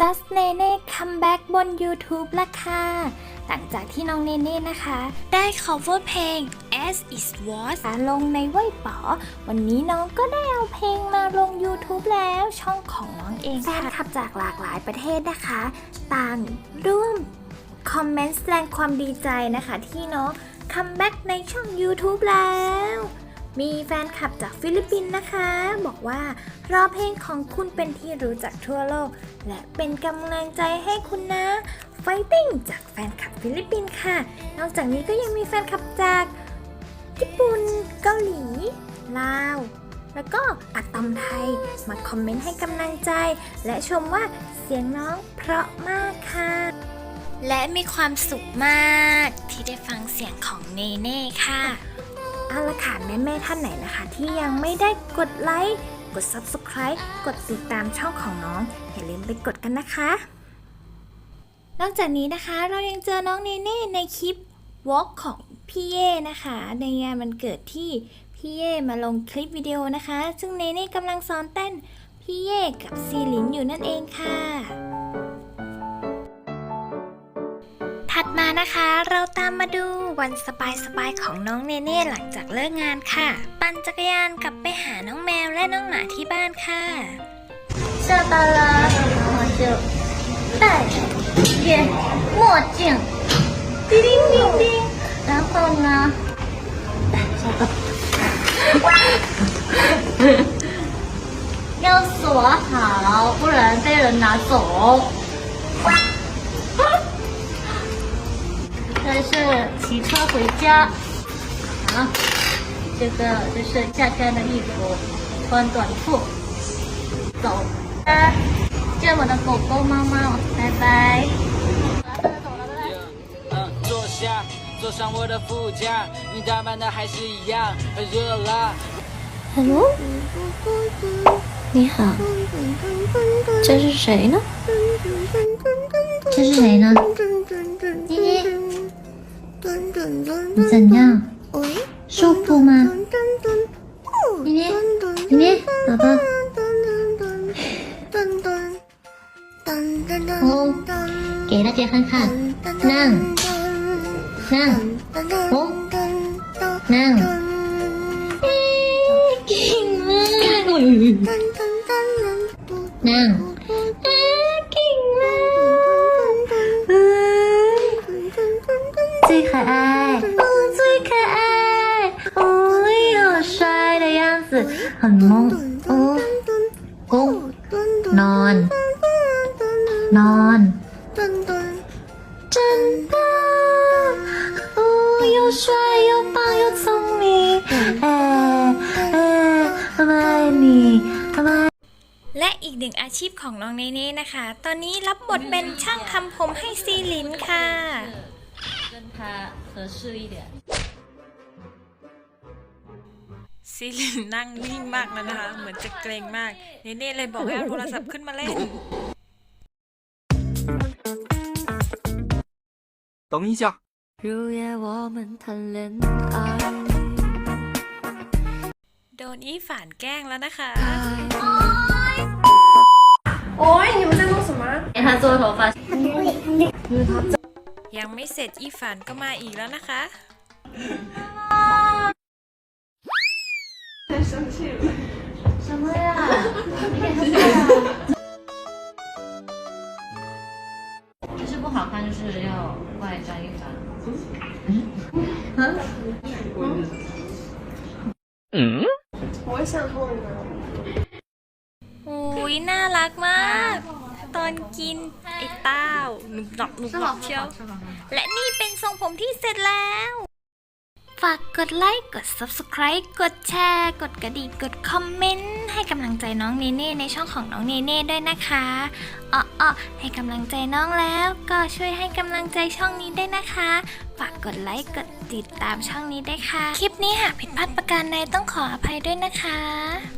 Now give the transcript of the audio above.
Just Nene Comeback บน YouTube ละค่ะ หลังจากที่น้องเนเน่นะคะ ได้ cover เพลง As It Was ลงในเว่ยป๋อ วันนี้น้องก็ได้เอาเพลงมาลง YouTube แล้วช่องของน้องเองแฟนคลับจากหลากหลายประเทศนะคะ ต่างร่วมคอมเมนต์แสดงความดีใจนะคะที่น้องคัมแบ็กในช่อง YouTube แล้ว มีแฟนคลับจากฟิลิปปินส์นะคะ บอกว่ารอเพลงของคุณเป็นที่รู้จักทั่วโลก และเป็นกำลังใจให้คุณนะไฟติ้งจากแฟนคลับฟิลิปปินส์ค่ะ นอกจากนี้ก็ยังมีแฟนคลับจากญี่ปุ่นเกาหลี ลาว แล้วก็อัตอมไทย มาคอมเมนต์ให้กำลังใจ และชมว่าเสียงน้องเพราะมากค่ะ และมีความสุขมากที่ได้ฟังเสียงของเนเน่ค่ะ เอาละค่ะแม่แม่ๆท่านไหนนะคะ ที่ยังไม่ได้กดไลค์กด Subscribe กดติดตามช่องของน้อง อย่าลืมไปกดกันนะคะ นอกจากนี้นะคะเรายังเจอน้องเนเน่ในคลิปวอล์กของพี่เย่นะคะ ในงานมันเกิดที่พี่เย่มาลงคลิปวิดีโอนะคะ ซึ่งเนเน่กำลังซ้อมเต้นพี่เย่กับซีลินอยู่นั่นเองค่ะ มานะคะเราตามมาดูวันสบายๆของน้องเนเน่หลังจากเลิกงานค่ะ ปั่นจักรยานกลับไปหาน้องแมวและน้องหมาที่บ้านค่ะ 下班了，然后就戴着眼墨镜，叮叮叮叮，然后呢，戴这个，要锁好，不然被人拿走。 骑车回家，好，这个就是夏天的衣服，穿短裤。走。见我的狗狗猫猫，拜拜。嗯，坐下，坐上我的副驾，你打扮的还是一样很热辣。Hello，你好，这是谁呢？这是谁呢？ 괜찮냐? 쇼포마 이네 이네 봐봐 어 깨라지 한칸 낭 낭, 어? 낭. 에이, 킹, 낭. 낭. 可爱，哦，最可爱，哦，好帅的样子，很萌，哦，哦，นอน นอน 真棒！哦，又帅又棒又聪明，哎哎，妈妈爱你，妈妈。 และอีกหนึ่งอาชีพของน้องเนเน่นะคะ ตอนนี้รับบทเป็นช่างทำผมให้ซีลินค่ะ 跟他合适一点。 ซีลินนั่งนิ่งมากแล้วนะคะ เหมือนจะเกรงมาก เนเน่เลยบอกให้เอาโทรศัพท์ขึ้นมาเล่น 等一下，如夜我们谈恋爱， โดนอีฝานแกล้งแล้วนะคะ 给他做头发， ยังไม่เสร็จอีฝานก็มาอีกแล้วนะคะ 什么呀？你给他做啊。就是不好看，就是要怪张一凡。โอ้ยน่ารักมาก ตอนกิน ไอ้เต้าหนุบหนับหนุบหนับเชียว และนี่เป็นทรงผมที่เสร็จแล้ว ฝากกดไลค์ กด Subscribe กดแชร์ กดกระดิ่ง กดคอมเมนต์ ให้กำลังใจน้องเนเน่ในช่องของน้องเนเน่ด้วยนะคะอ้อๆให้กำลังใจน้องแล้ว ก็ช่วยให้กำลังใจช่องนี้ด้วยนะคะ ฝากกดไลค์ กดติดตามช่องนี้ด้วยค่ะ คลิปนี้หากผิดพลาดประการใดต้องขออภัยด้วยนะคะ